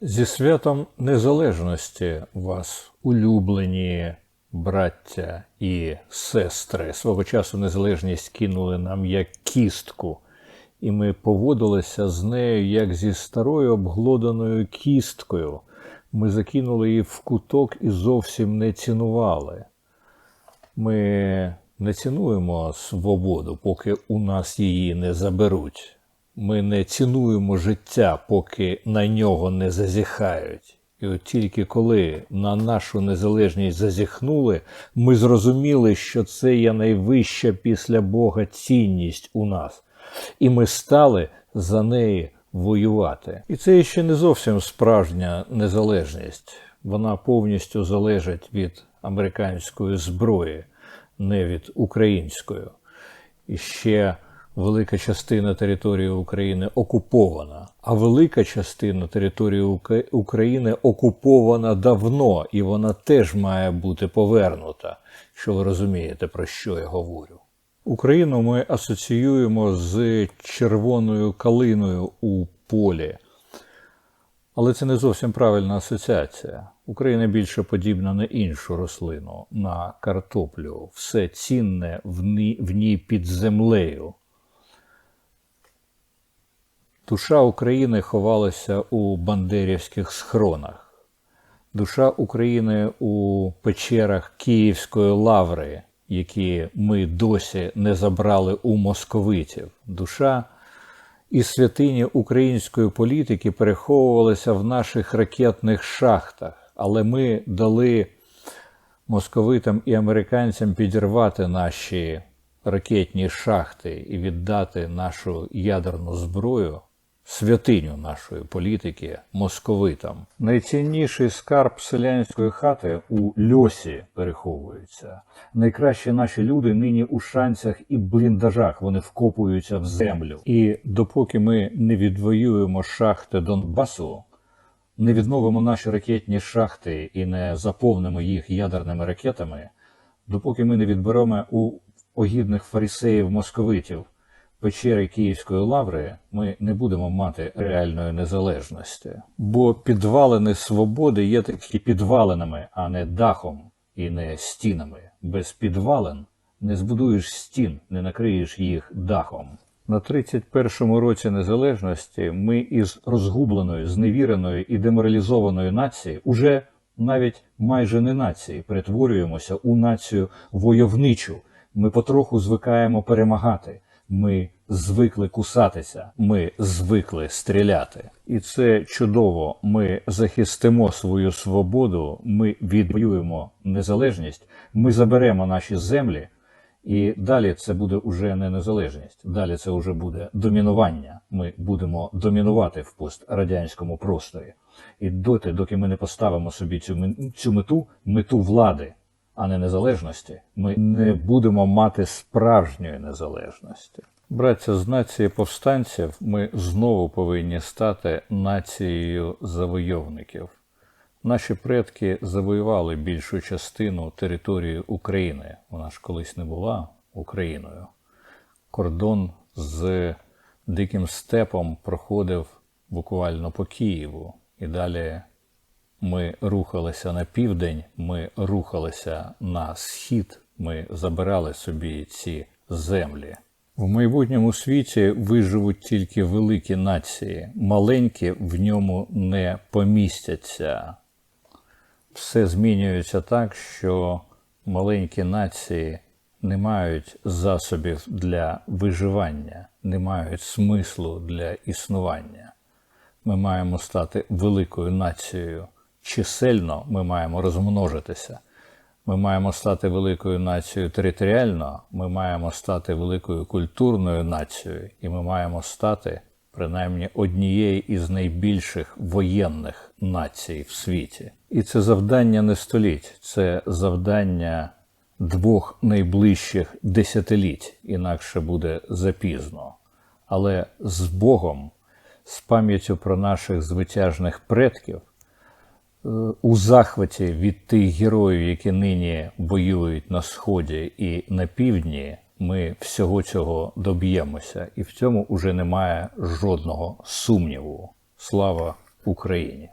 Зі святом Незалежності вас, улюблені браття і сестри. Свого часу незалежність кинули нам як кістку, і ми поводилися з нею як зі старою обглоданою кісткою. Ми закинули її в куток і зовсім не цінували. Ми не цінуємо свободу, поки у нас її не заберуть. Ми не цінуємо життя, поки на нього не зазіхають. І от тільки коли на нашу незалежність зазіхнули, ми зрозуміли, що це є найвища після Бога цінність у нас, і ми стали за неї воювати. І це ще не зовсім справжня незалежність. Вона повністю залежить від американської зброї, не від української. І ще велика частина території України окупована, а велика частина території України окупована давно, і вона теж має бути повернута, що ви розумієте, про що я говорю. Україну ми асоціюємо з червоною калиною у полі. Але це не зовсім правильна асоціація. Україна більше подібна на іншу рослину, на картоплю. Все цінне в ній під землею. Душа України ховалася у бандерівських схронах. Душа України у печерах Київської лаври, які ми досі не забрали у московитів. Душа і святині української політики переховувалися в наших ракетних шахтах, але ми дали московитам і американцям підірвати наші ракетні шахти і віддати нашу ядерну зброю, святиню нашої політики московитам. Найцінніший скарб селянської хати у льосі переховується. Найкращі наші люди нині у шанцях і бліндажах вони вкопуються в землю. І допоки ми не відвоюємо шахти Донбасу, не відновимо наші ракетні шахти і не заповнимо їх ядерними ракетами, допоки ми не відберемо у огідних фарисеїв московитів печери Київської лаври, ми не будемо мати реальної незалежності. Бо підвалини свободи є такі підвалинами, а не дахом і не стінами. Без підвалин не збудуєш стін, не накриєш їх дахом. На 31-му році незалежності ми із розгубленої, зневіреної і деморалізованої нації уже навіть майже не нації перетворюємося у націю войовничу. Ми потроху звикаємо перемагати. Ми звикли кусатися, ми звикли стріляти. І це чудово. Ми захистимо свою свободу, ми відвоюємо незалежність, ми заберемо наші землі. І далі це буде уже не незалежність, далі це вже буде домінування. Ми будемо домінувати в пострадянському просторі. І доти, доки ми не поставимо собі цю, цю мету, мету влади, а не незалежності, ми не будемо мати справжньої незалежності. Браття, з нації повстанців ми знову повинні стати нацією завойовників. Наші предки завоювали більшу частину території України. Вона ж колись не була Україною. Кордон з Диким степом проходив буквально по Києву. І далі ми рухалися на південь, ми рухалися на схід, ми забирали собі ці землі. В майбутньому світі виживуть тільки великі нації, маленькі в ньому не помістяться. Все змінюється так, що маленькі нації не мають засобів для виживання, не мають смислу для існування. Ми маємо стати великою нацією. Чисельно ми маємо розмножитися. Ми маємо стати великою нацією територіально, ми маємо стати великою культурною нацією, і ми маємо стати принаймні однією із найбільших воєнних націй в світі. І це завдання не століть, це завдання двох найближчих десятиліть, інакше буде запізно. Але з Богом, з пам'яттю про наших звитяжних предків, у захваті від тих героїв, які нині воюють на сході і на півдні, ми всього цього доб'ємося, і в цьому уже немає жодного сумніву. Слава Україні!